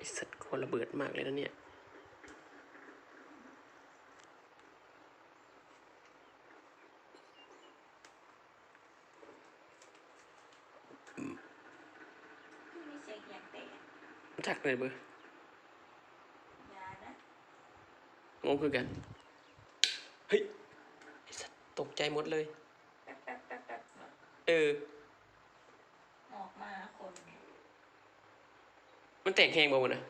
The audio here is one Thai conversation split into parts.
ไอ้สัตว์คนระเบิดมากเลยนะเนี่ยที่มีเสียงอยากเตะจักเลยเบอร์อยานะงงคือกัน เฮ้ยไอ้สัตว์ตกใจหมดเลยแป๊บแป๊บแป๊บแป๊บเออ ออกมาคน มันแตกแหงบ่วะนะ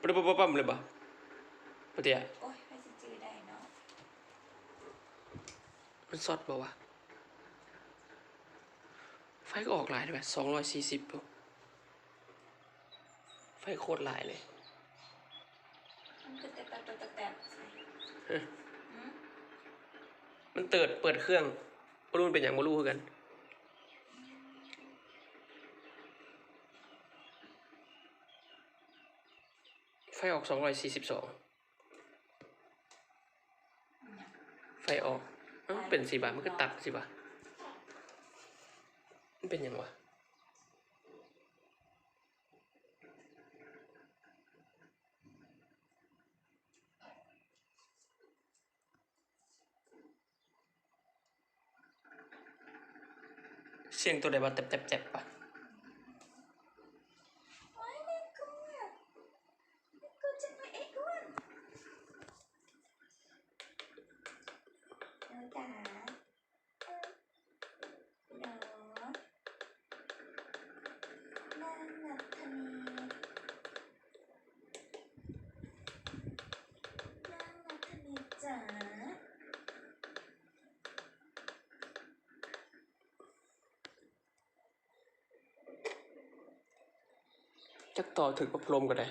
ปั๊บปั๊บปั๊บปั๊บเลยบ่ปะเดี๋ยวโอ้ยไม่สิจื้อได้เนาะมันซอดบ่วะไฟก็ออกหลายเลยแบบสองร้อยสี่สิบไฟโคตรหลายเลย มันก็แต่แต่แต่แต่ใส่เฮ้ยหืมมันเติดเปิดเครื่องบ่รู้มันเป็นอย่างบ่รู้คือกัน ไฟออกสองร้อยสี่สิบสองไฟออกเอ้าเป็นสี่บาทมันก็ตัดสิบาทมันเป็นย่างวะเสียงตัวใดว่าแตบแตบแตบปะ โอ้ยไม่กลัวไม่กลัวจังเลยไอ้อ้วนเออจ๋าเออเหรอนั่นนัทธนีนั่นนัทธนีจ๋า จักต่อถึงประพรมก็ได้